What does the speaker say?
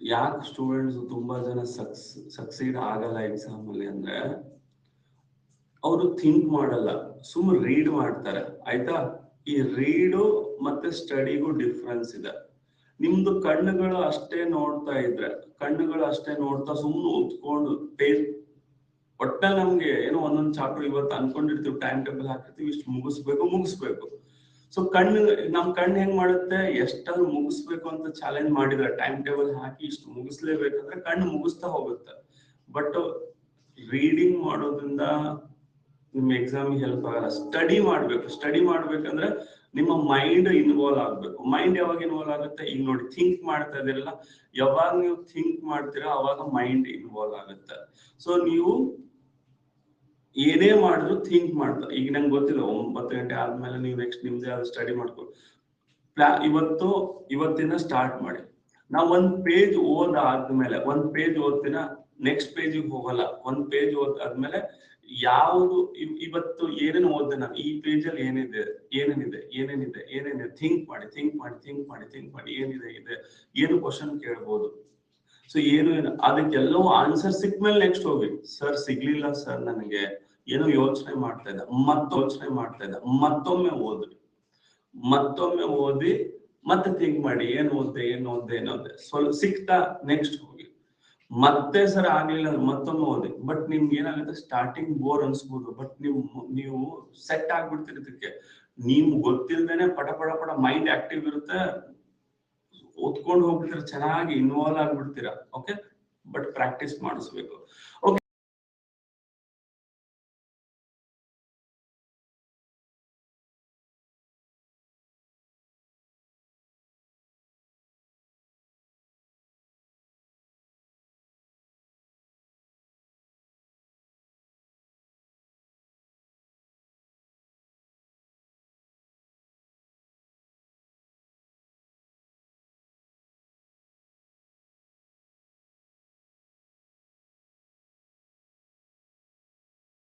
ಯಾಕೆ ಸ್ಟೂಡೆಂಟ್ಸ್ ತುಂಬಾ ಜನ ಸಕ್ಸ್ ಸಕ್ಸೀಡ್ ಆಗಲ್ಲ ಎಕ್ಸಾಮ್ ಅಲ್ಲಿ ಅಂದ್ರೆ, ಅವರು ಥಿಂಕ್ ಮಾಡಲ್ಲ ಸುಮ್ ರೀಡ್ ಮಾಡ್ತಾರೆ. ಆಯ್ತಾ? ಈ ರೀಡು ಮತ್ತೆ ಸ್ಟಡಿಗೂ ಡಿಫ್ರೆನ್ಸ್ ಇದೆ. ನಿಮ್ದು ಕಣ್ಣುಗಳು ಅಷ್ಟೇ ನೋಡ್ತಾ ಇದ್ರೆ, ಕಣ್ಣುಗಳು ಅಷ್ಟೇ ನೋಡ್ತಾ ಸುಮ್ನೆ ಉತ್ಕೊಂಡು ಪೇಜ್ ಒಟ್ಟ ನಮ್ಗೆ ಏನೋ ಒಂದೊಂದ್ ಚಾಪ್ಟರ್ ಇವತ್ತು ಅನ್ಕೊಂಡಿರ್ತೀವಿ ಟೈಮ್ ಟೇಬಲ್ ಹಾಕಿರ್ತೀವಿ, ಇಷ್ಟು ಮುಗಿಸ್ಬೇಕು ಮುಗಿಸ್ಬೇಕು. ಸೊ ಕಣ್ಣು, ನಮ್ ಕಣ್ಣು ಹೆಂಗ್ ಮಾಡುತ್ತೆ? ಎಷ್ಟಾದ್ರೂ ಮುಗಿಸ್ಬೇಕು ಅಂತ ಚಾಲೆಂಜ್ ಮಾಡಿದ್ರೆ ಟೈಮ್ ಟೇಬಲ್ ಹಾಕಿ ಇಷ್ಟು ಮುಗಿಸ್ಲೇಬೇಕಂದ್ರೆ ಕಣ್ಣು ಮುಗಿಸ್ತಾ ಹೋಗುತ್ತೆ. ಬಟ್ ರೀಡಿಂಗ್ ಮಾಡೋದ್ರಿಂದ ನಿಮ್ ಎಕ್ಸಾಮ್ ಹೆಲ್ಪ್ ಆಗಲ್ಲ. ಸ್ಟಡಿ ಮಾಡ್ಬೇಕು. ಸ್ಟಡಿ ಮಾಡ್ಬೇಕಂದ್ರೆ ನಿಮ್ಮ ಮೈಂಡ್ ಇನ್ವಾಲ್ವ್ ಆಗ್ಬೇಕು. ಮೈಂಡ್ ಯಾವಾಗ ಇನ್ವಾಲ್ವ್ ಆಗುತ್ತೆ? ಈಗ ನೋಡಿ ಥಿಂಕ್ ಮಾಡ್ತಾ ಇದೀರಲ್ಲ ಯಾವಾಗ ನೀವು ಥಿಂಕ್ ಮಾಡ್ತೀರಾ, ಅವಾಗ ಮೈಂಡ್ ಇನ್ವಾಲ್ವ್ ಆಗುತ್ತೆ. ಸೊ ನೀವು ಏನೇ ಮಾಡಿದ್ರು ಥಿಂಕ್ ಮಾಡ್ತಾ ಈಗ ನಂಗೆ ಗೊತ್ತಿಲ್ಲ, ಒಂಬತ್ತು ಗಂಟೆ ಆದ್ಮೇಲೆ ನೀವು ನೆಕ್ಸ್ಟ್ ನಿಮ್ದೇ ಆದ ಸ್ಟಡಿ ಮಾಡ್ಕೊಳ್ಳಿ ಪ್ಲಾ, ಇವತ್ತು, ಇವತ್ತಿನ ಸ್ಟಾರ್ಟ್ ಮಾಡಿ. ನಾವ್ ಒಂದ್ ಪೇಜ್ ಓದ್ ಆದ್ಮೇಲೆ, ಒಂದ್ ಪೇಜ್ ಓದ್ತಿನ ನೆಕ್ಸ್ಟ್ ಪೇಜಿಗೆ ಹೋಗಲ್ಲ. ಒಂದ್ ಪೇಜ್ ಓದ್ ಆದ್ಮೇಲೆ ಯಾವುದು ಇವತ್ತು ಏನೇನು ಓದ್ದೆ ನಾನು ಈ ಪೇಜಲ್ಲಿ ಏನಿದೆ, ಏನೇನಿದೆ ಏನೇನಿದೆ ಏನೇನಿದೆ ಥಿಂಕ್ ಮಾಡಿ ಥಿಂಕ್ ಮಾಡಿ ಥಿಂಕ್ ಮಾಡಿ ಥಿಂಕ್ ಮಾಡಿ, ಏನಿದೆ, ಇದೆ, ಏನು ಕ್ವಶನ್ ಕೇಳ್ಬೋದು. ಸೊ ಏನು ಏನು ಅದಕ್ಕೆಲ್ಲವೂ ಆನ್ಸರ್ ಸಿಕ್ಮೇಲೆ ನೆಕ್ಸ್ಟ್ ಹೋಗಿ ಸರ್ ಸಿಗ್ಲಿಲ್ಲ ಸರ್ ನನಗೆ. ಏನೋ ಯೋಚನೆ ಮಾಡ್ತಾ ಇದ್ದ ಮತ್ತೆ ಯೋಚನೆ ಮಾಡ್ತಾ ಇದ್ದ, ಮತ್ತೊಮ್ಮೆ ಓದ್ರಿ. ಮತ್ತೊಮ್ಮೆ ಓದಿ, ಮತ್ತೆ ಥಿಂಕ್ ಮಾಡಿ, ಏನ್ ಓದ್ದೆ ಏನ್ ಓದ್ದೆ ಏನ್ ಓದ್ದೆ ಸ್ವಲ್ಪ ಸಿಕ್ತಾ ನೆಕ್ಸ್ಟ್ ಹೋಗಿ. ಮತ್ತೆ ಸರ ಆಗ್ಲಿಲ್ಲ ಅಂದ್ರೆ ಮತ್ತೊಮ್ಮೆ ಓದಿ. ಬಟ್ ನಿಮ್ಗೆ ಏನಾಗುತ್ತೆ? ಸ್ಟಾರ್ಟಿಂಗ್ ಬೋರ್ ಅನ್ಸ್ಬೋದು ಬಟ್ ನೀವು ನೀವು ಸೆಟ್ ಆಗ್ಬಿಡ್ತೀರಿ ಇದಕ್ಕೆ ನೀವು ಗೊತ್ತಿಲ್ದೇನೆ ಪಟ ಪಟ ಪಟ ಮೈಂಡ್ ಆಕ್ಟಿವ್ ಇರುತ್ತೆ. ಓದ್ಕೊಂಡು ಹೋಗ್ಬಿಡ್ತೀರ, ಚೆನ್ನಾಗಿ ಇನ್ವಾಲ್ವ್ ಆಗ್ಬಿಡ್ತೀರಾ. ಓಕೆ ಬಟ್ ಪ್ರಾಕ್ಟೀಸ್ ಮಾಡಿಸ್ಬೇಕು. ಓಕೆ